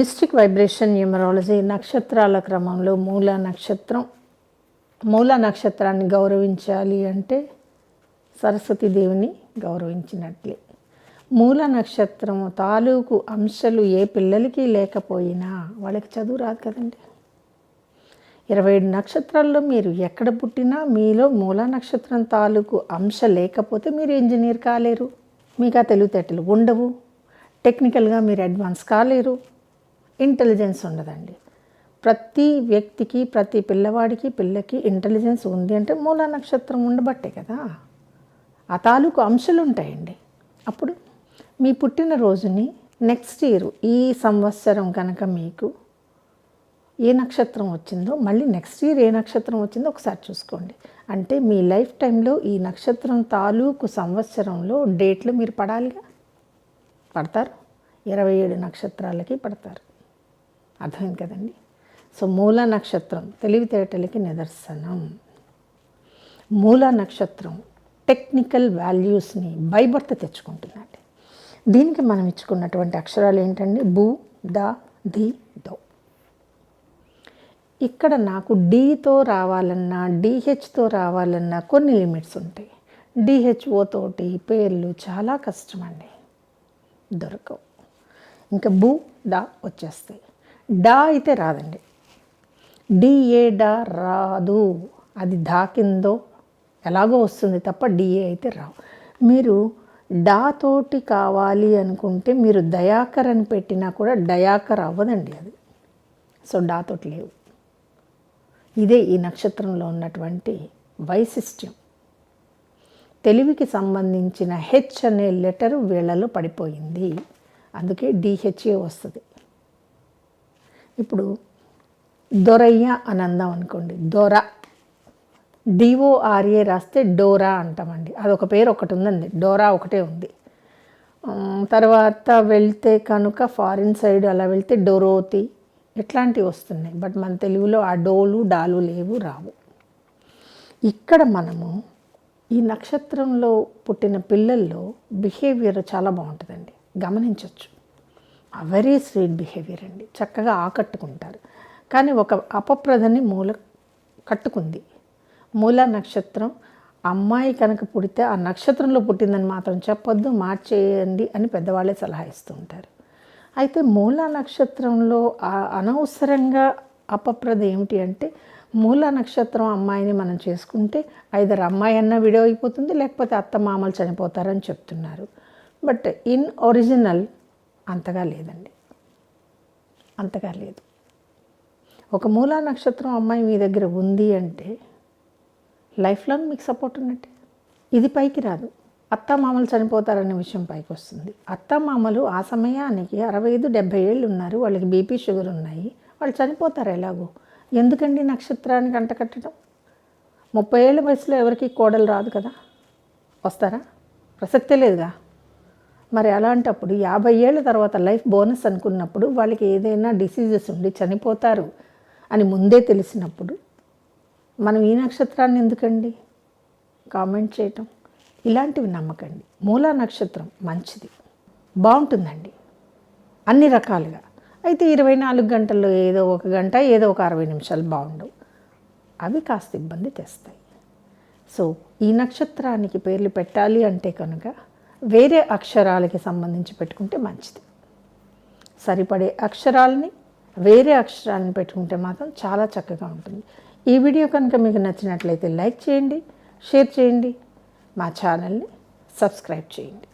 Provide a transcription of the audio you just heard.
Mystic vibration numerology నక్షత్రాల క్రమంలో మూల నక్షత్రం మూల నక్షత్రాన్ని గౌరవించాలి అంటే సరస్వతి దేవిని గౌరవించినట్లే. మూల నక్షత్రము తాలూకు అంశాలు ఏ పిల్లలకి లేకపోయినా వాళ్ళకి చదువు రాదు కదండి. ఇరవై ఏడు నక్షత్రాల్లో మీరు ఎక్కడ పుట్టినా మీలో మూల నక్షత్రం తాలూకు అంశ లేకపోతే మీరు ఇంజనీర్ కాలేరు. మీకు ఆ తెలివితేటలు ఉండవు. టెక్నికల్గా మీరు అడ్వాన్స్ కాలేరు. ఇంటెలిజెన్స్ ఉండదండి. ప్రతి వ్యక్తికి ప్రతి పిల్లవాడికి పిల్లకి ఇంటెలిజెన్స్ ఉంది అంటే మూల నక్షత్రం ఉండబట్టే కదా. ఆ తాలూకు అంశాలు ఉంటాయండి అప్పుడు మీ పుట్టినరోజుని నెక్స్ట్ ఇయర్ ఈ సంవత్సరం కనుక మీకు ఏ నక్షత్రం వచ్చిందో మళ్ళీ నెక్స్ట్ ఇయర్ ఏ నక్షత్రం వచ్చిందో ఒకసారి చూసుకోండి. అంటే మీ లైఫ్ టైంలో ఈ నక్షత్రం తాలూకు సంవత్సరంలో డేట్లు మీరు పడాలిగా? పడతారు? ఇరవై ఏడు నక్షత్రాలకి పడతారు. అర్థమైంది కదండి? సో మూల నక్షత్రం తెలివితేటలకి నిదర్శనం. మూల నక్షత్రం టెక్నికల్ వాల్యూస్ని బైబర్త్ తెచ్చుకుంటుందండి. దీనికి మనం ఇచ్చుకున్నటువంటి అక్షరాలు ఏంటండి? భూ ద ధి దో. ఇక్కడ నాకు డీతో రావాలన్నా డిహెచ్తో రావాలన్నా కొన్ని లిమిట్స్ ఉంటాయి. డిహెచ్ఓతోటి పేర్లు చాలా కష్టం అండి దొరకవు. ఇంకా భూ డా వచ్చేస్తాయి. డా అయితే రాదండి. డిఏ డా రాదు. అది దా కిందో ఎలాగో వస్తుంది తప్ప డిఏ అయితే రావు. మీరు డా తోటి కావాలి అనుకుంటే మీరు దయాకర్ అని పెట్టినా కూడా డయాకర్ అవ్వదండి అది. సో డా తోటి లేవు. ఇదే ఈ నక్షత్రంలో ఉన్నటువంటి వైశిష్ట్యం. తెలివికి సంబంధించిన హెచ్ అనే లెటర్ వీళ్ళలో పడిపోయింది. అందుకే డిహెచ్ఏ వస్తుంది. ఇప్పుడు దొరయ్య అని అందాం అనుకోండి. దొర. డిఓఆర్ఏ రాస్తే డోరా అంటామండి. అదొక పేరు ఒకటి ఉందండి. డోరా ఒకటే ఉంది. తర్వాత వెళ్తే కనుక ఫారిన్ సైడ్ అలా వెళ్తే డొరోతి ఇట్లాంటివి వస్తున్నాయి. బట్ మన తెలుగులో ఆ డోలు డాలు లేవు రావు. ఇక్కడ మనము ఈ నక్షత్రంలో పుట్టిన పిల్లల్లో బిహేవియర్ చాలా బాగుంటుందండి. గమనించవచ్చు వెరీ స్వీట్ బిహేవియర్ అండి. చక్కగా ఆకట్టుకుంటారు. కానీ ఒక అపప్రదని మూల కట్టుకుంది. మూల నక్షత్రం అమ్మాయి కనుక పుడితే ఆ నక్షత్రంలో పుట్టిందని మాత్రం చెప్పొద్దు మార్చేయండి అని పెద్దవాళ్ళే సలహా ఇస్తూ ఉంటారు. అయితే మూల నక్షత్రంలో అనవసరంగా అపప్రద ఏమిటి అంటే మూల నక్షత్రం అమ్మాయిని మనం చేసుకుంటే ఐదర్ అమ్మాయి అన్న విడో అయిపోతుంది లేకపోతే అత్త మామలు చనిపోతారని చెప్తున్నారు. బట్ ఇన్ ఒరిజినల్ అంతగా లేదండి. అంతగా లేదు. ఒక మూలా నక్షత్రం అమ్మాయి మీ దగ్గర ఉంది అంటే లైఫ్ లాంగ్ మీకు సపోర్ట్ ఉన్నట్టే. ఇది పైకి రాదు. అత్త మామలు చనిపోతారనే విషయం పైకి వస్తుంది. అత్త మామలు ఆ సమయానికి అరవై ఐదు డెబ్బై ఏళ్ళు ఉన్నారు. వాళ్ళకి బీపీ షుగర్ ఉన్నాయి. వాళ్ళు చనిపోతారు ఎలాగో. ఎందుకండి నక్షత్రానికి అంటకట్టడం ముప్పై ఏళ్ళ వయసులో ఎవరికి కోడలు రాదు కదా. వస్తారా? ప్రసక్తే లేదుగా? మరి అలాంటప్పుడు యాభై ఏళ్ళ తర్వాత లైఫ్ బోనస్ అనుకున్నప్పుడు వాళ్ళకి ఏదైనా డిసీజెస్ ఉండి చనిపోతారు అని ముందే తెలిసినప్పుడు మనం ఈ నక్షత్రాన్ని ఎందుకండి? కామెంట్ చేయటం. ఇలాంటివి నమ్మకండి. మూలా నక్షత్రం మంచిది. బాగుంటుందండి. అన్ని రకాలుగా. అయితే ఇరవై నాలుగు గంటల్లో ఏదో ఒక గంట ఏదో ఒక అరవై నిమిషాలు బాగుండవు. అవి కాస్త ఇబ్బంది తెస్తాయి. సో ఈ నక్షత్రానికి పేర్లు పెట్టాలి అంటే కనుక వేరే అక్షరాలకి సంబంధించి పెట్టుకుంటే మంచిది. సరిపడే అక్షరాలని వేరే అక్షరాలను పెట్టుకుంటే మాత్రం చాలా చక్కగా ఉంటుంది. ఈ వీడియో కనుక మీకు నచ్చినట్లయితే లైక్ చేయండి షేర్ చేయండి మా ఛానల్ని సబ్స్క్రైబ్ చేయండి.